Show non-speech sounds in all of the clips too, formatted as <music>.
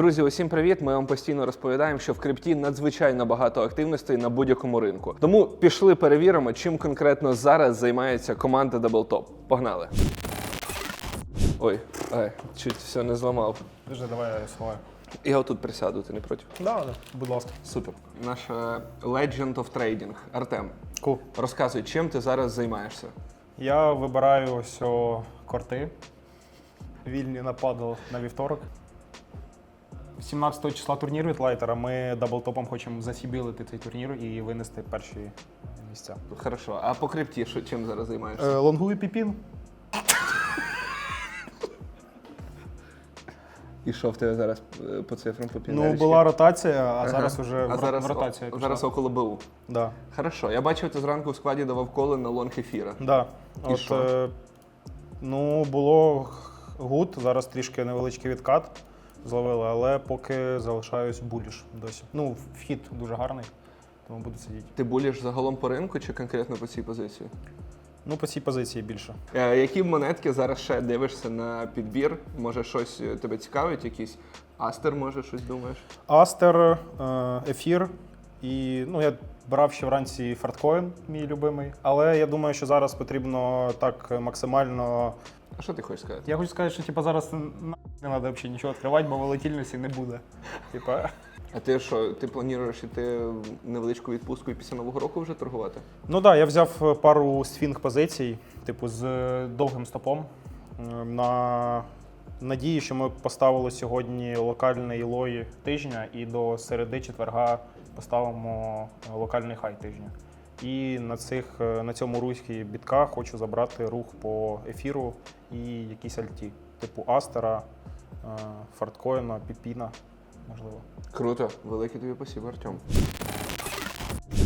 Друзі, усім привіт! Ми вам постійно розповідаємо, що в крипті надзвичайно багато активностей на будь-якому ринку. Тому пішли перевіримо, чим конкретно зараз займається команда Double Погнали! Ой, ай, чуть все не зламав. Дуже давай я сховаю. Я отут присяду, ти не проти? Да, да, будь ласка. Супер. Наш е, Legend of Trading. Артем, Ку. розказуй, чим ти зараз займаєшся? Я вибираю ось о, корти. Вільні на падал на вівторок. 17 числа турнір від лайтера. Ми даблтопом хочемо засібілити цей турнір і винести перші місця. Хорошо. А по крипті що, чим зараз займаєшся? Е, лонгуй піпін. І що в тебе зараз е, по цифрам по Ну, була ротація, а Ага. зараз вже а в, зараз, ротація. о- пішла. зараз около БУ. Да. Хорошо. Я бачив, ти зранку в складі давав коли на лонг ефіра. Да. І От, що? е, ну, було гуд, зараз трішки невеличкий відкат зловили, але поки залишаюсь буліш досі. Ну, вхід дуже гарний, тому буду сидіти. Ти буліш загалом по ринку чи конкретно по цій позиції? Ну, по цій позиції більше. Е, які монетки зараз ще дивишся на підбір? Може, щось е, тебе цікавить, якийсь астер, може, щось думаєш? Астер, е, ефір і ну, я брав ще вранці фарткоін, мій любимий. Але я думаю, що зараз потрібно так максимально. А що ти хочеш сказати? Я хочу сказати, що типу, зараз на- не треба взагалі нічого відкривати, бо волатильності не буде. Типа. А ти що, ти плануєш іти в невеличку відпустку і після Нового року вже торгувати? Ну так, да, я взяв е, пару сфінг позицій, типу, з е, довгим стопом. е, На надії, що ми поставили сьогодні локальний лой тижня і до середи четверга поставимо е, локальний хай тижня. І на, цих, е, на цьому руські бітка хочу забрати рух по ефіру і якісь альті, типу Астера, е, Фарткоїна, Піпіна, можливо. Круто, велике тобі спасибо, Артем.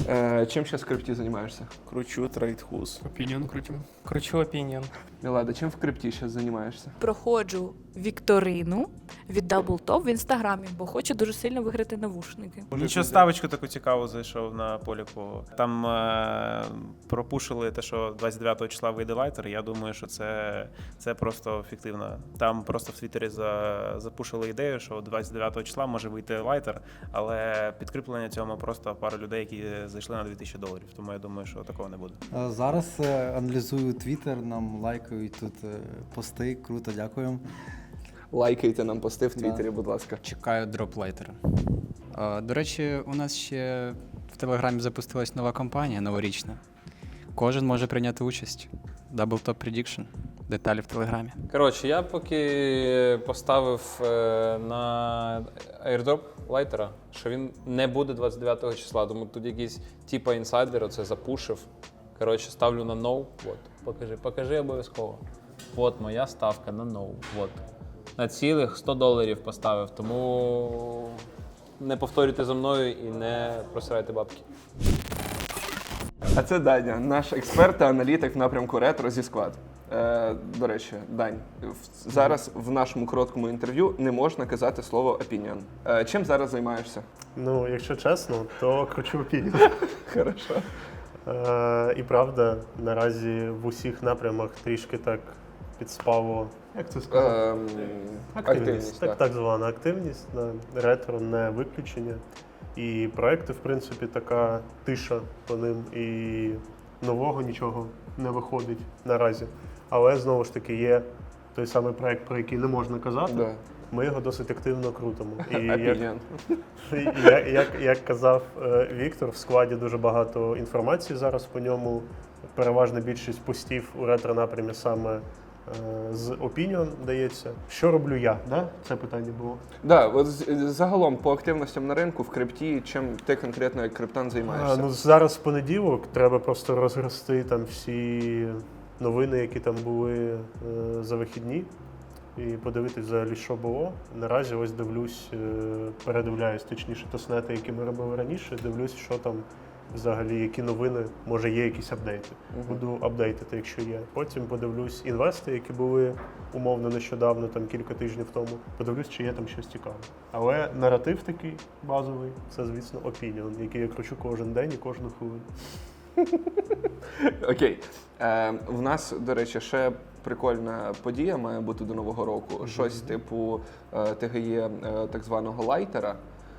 Е, чим зараз в крипті займаєшся? Кручу трейдхуз. Опініон крутим. Кручу опініон. Мілада, чим в крипті зараз займаєшся? проходжу вікторину від Double в інстаграмі, бо хочу дуже сильно виграти навушники. Нічого ставочку таку цікаву зайшов на поліку. Там е- пропушили те, що 29 числа вийде лайтер. Я думаю, що це, це просто фіктивно. Там просто в Твіттері за, запушили ідею, що 29 числа може вийти лайтер, але підкріплення цьому просто пару людей, які зайшли на 2000 доларів. Тому я думаю, що такого не буде. Е, Зараз е, аналізую твіттер, нам лайкають тут е, пости. Круто, дякуємо. Лайкайте нам пости в Да. Твіттері, будь ласка. Чекаю дроплайтера. До речі, у нас ще в Телеграмі запустилась нова кампанія новорічна. Кожен може прийняти участь. Double Top Prediction. Деталі в Телеграмі. Коротше, я поки поставив на airdrop лайтера, що він не буде 29 числа. Тому тут якийсь типа інсайдер оце запушив. Коротше, ставлю на no. От, покажи, покажи обов'язково. От моя ставка на no. От. На цілих 100 доларів поставив, тому не повторюйте за мною і не просирайте бабки. А це Даня, наш експерт та аналітик в напрямку ретро зі склад. Е, до речі, Дань, в- зараз в нашому короткому інтерв'ю не можна казати слово opinion. Е, чим зараз займаєшся? Ну, якщо чесно, то кручу опінію. <laughs> Хорошо. Е, і правда, наразі в усіх напрямах трішки так підспало. Як це? Ем, активність. так, так. так звана активність. Да. Ретро не виключення. І проекти, в принципі, така тиша по ним, і нового нічого не виходить наразі. Але знову ж таки є той самий проект, про який не можна казати. Да. Ми його досить активно крутимо. І <laughs> як, як, як, як казав е, Віктор, в складі дуже багато інформації зараз по ньому. Переважна більшість постів у ретро напрямі саме е, з Opinion дається. Що роблю я? Да? Це питання було. Да, от загалом по активностям на ринку в крипті, чим ти конкретно як криптан А, займаєшся? ну, зараз понеділок треба просто розгрести там всі новини, які там були е, за вихідні, і подивитись взагалі, що було. Наразі ось дивлюсь, е, передивляюсь, точніше, тоснети, які ми робили раніше, дивлюсь, що там взагалі, які новини, може є якісь апдейти. Буду апдейтити, якщо є. Потім подивлюсь інвести, які були умовно нещодавно, там кілька тижнів тому. Подивлюсь, чи є там щось цікаве. Але наратив такий базовий, це, звісно, Opinion, який я кручу кожен день і кожну хвилину. <laughs> Окей. Е, в нас, до речі, ще прикольна подія має бути до нового року. Щось типу е, ТГЄ е, так званого лайтера.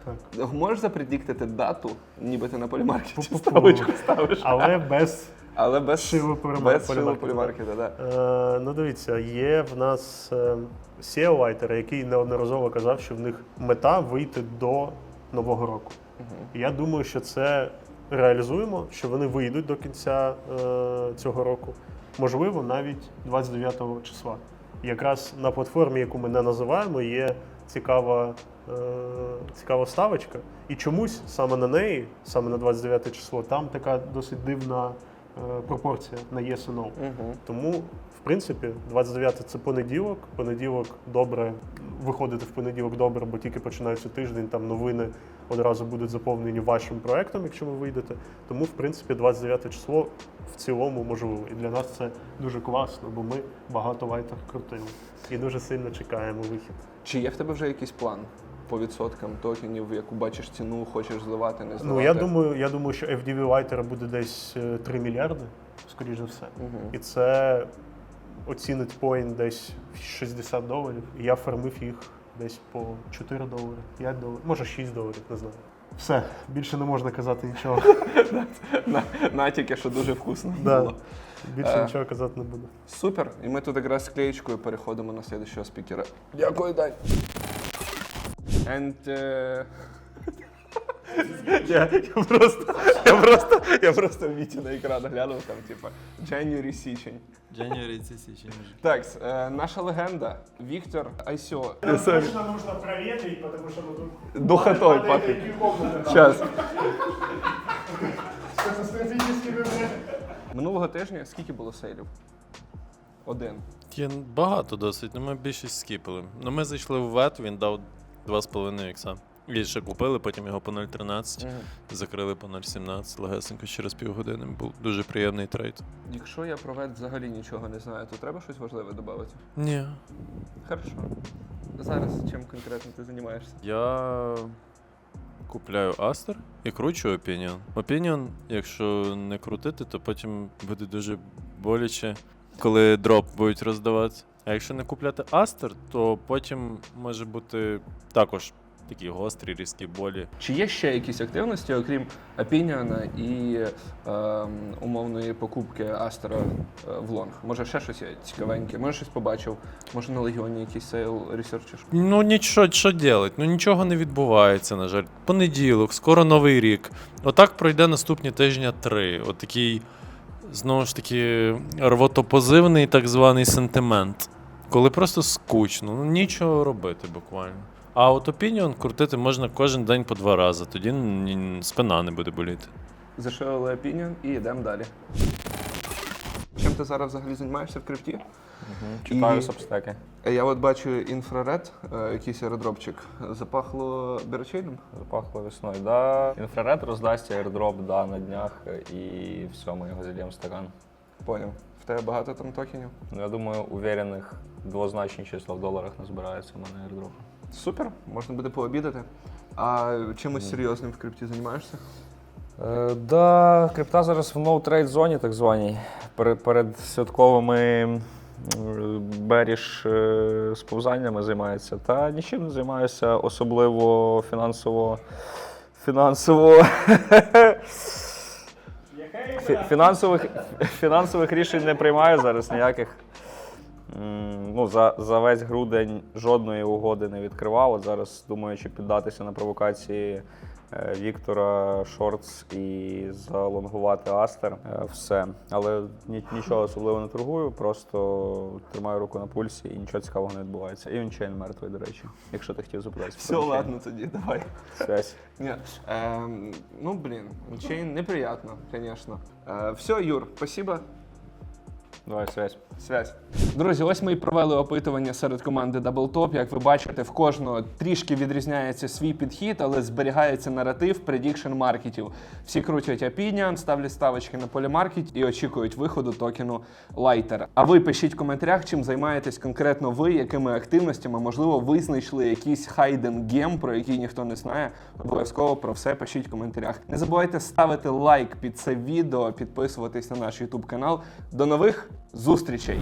Так. Можеш запредіктити дату, ніби ти на полімаркеті Пу-пу-пу. ставочку ставиш. Але без Але без Шилу без шилу полімаркета, да. Е, ну, дивіться, є в нас е, SEO лайтер, який неодноразово казав, що в них мета вийти до нового року. І Я думаю, що це реалізуємо, що вони вийдуть до кінця е, цього року. Можливо, навіть 29 числа. Якраз на платформі, яку ми не називаємо, є цікава, е, цікава ставочка. І чомусь саме на неї, саме на 29 число, там така досить дивна е, пропорція на yes і no. Угу. Тому, в принципі, 29 це понеділок. Понеділок добре виходити в понеділок добре, бо тільки починається тиждень, там новини одразу будуть заповнені вашим проектом, якщо ви вийдете. Тому, в принципі, 29 число в цілому можливо. І для нас це дуже класно, бо ми багато лайтер крутили. І дуже сильно чекаємо вихід. Чи є в тебе вже якийсь план по відсоткам токенів, яку бачиш ціну, хочеш зливати, не зливати? Ну я думаю, я думаю, що FDV лайтера буде десь е, 3 мільярди, скоріш за все. Мгм. І це оцінить поінт десь в 60 доларів. І я фармив їх десь по 4 долари, 5 доларів, може 6 доларів, не знаю. Все, більше не можна казати нічого. <laughs> Натяки, що дуже вкусно було. Більше Е. нічого казати не буду. Супер. І ми тут якраз з клеєчкою переходимо на слідчого спікера. Дякую, Дань. And, е, я, я просто, я просто, я просто в Віті на екран глянув, там, типа, January січень. January це січень. Так, е, наша легенда Віктор Айсьо. Точно нужно проверить, тому що ми тут Духотой пахнет. Сейчас. Минулого тижня скільки було сейлів? Один. Є багато досить, ну ми більшість скіпали. Ну ми зайшли в вет, він дав 2,5 ікса. І ще купили, потім його по 0,13, закрили по 0,17 легесенько через півгодини. Був дуже приємний трейд. Якщо я про вет взагалі нічого не знаю, то треба щось важливе додати? Ні. Хорошо. Зараз чим конкретно ти займаєшся? Я купляю Астер і кручу Opinion. Opinion, якщо не крутити, то потім буде дуже боляче, коли дроп будуть роздавати. А якщо не купляти Астер, то потім може бути також такі гострі, різкі болі. Чи є ще якісь активності, окрім Opinion і ем, умовної покупки Астера е, в лонг? Може, ще щось є цікавеньке? Може, щось побачив? Може, на легіоні якийсь сейл ресерчиш? Ну нічого, що делать? Ну нічого не відбувається, на жаль. Понеділок, скоро новий рік. Отак пройде наступні тижня три. Отакий, знову ж таки, рвотопозивний так званий сентимент. Коли просто скучно, ну нічого робити буквально. А от Opinion крутити можна кожен день по два рази, тоді спина не буде боліти. Зашили Opinion і йдемо далі. Чим ти зараз взагалі займаєшся в крипті? Читаю І- сабстеки. Я от бачу інфраред, е, якийсь аеродропчик. Запахло бірочейном? Запахло весною. Да. Інфраред роздасть airdrop да, на днях і все, ми його зальємо в стакан. Поняв. В тебе багато там токенів? Ну, я думаю, уверених двозначні числа в доларах назбирається в мене airdrop. Супер, можна буде пообідати. А чимось серйозним в крипті займаєшся? Е, да, крипта зараз в ноу-трейд зоні, так званій. Перед, перед святковими беріж е, сповзаннями займається. Та нічим не займаюся, особливо фінансово. Фінансово. Фінансових, фінансових рішень не приймаю зараз ніяких. Ну, за, за весь грудень жодної угоди не відкривав. От зараз думаю, чи піддатися на провокації е, Віктора Шортс і залонгувати Астер. Е, Все. Але нічого особливо не торгую, просто тримаю руку на пульсі і нічого цікавого не відбувається. І він чейн мертвий, до речі, якщо ти хотів запитатися. Все, ладно тоді, давай. Связь. Ні. Ем, ну, блін, чейн неприятно, звісно. Е, все, Юр, спасибо. Давай, связь. Связь. Друзі, ось ми і провели опитування серед команди Double Top. Як ви бачите, в кожного трішки відрізняється свій підхід, але зберігається наратив предікшн маркетів. Всі крутять opinion, ставлять ставочки на полімаркет і очікують виходу токену лайтера. А ви пишіть в коментарях, чим займаєтесь конкретно ви, якими активностями, можливо, ви знайшли якийсь хайден гем, про який ніхто не знає. Обов'язково про все пишіть в коментарях. Не забувайте ставити лайк під це відео, підписуватись на наш YouTube канал. До нових зустрічей!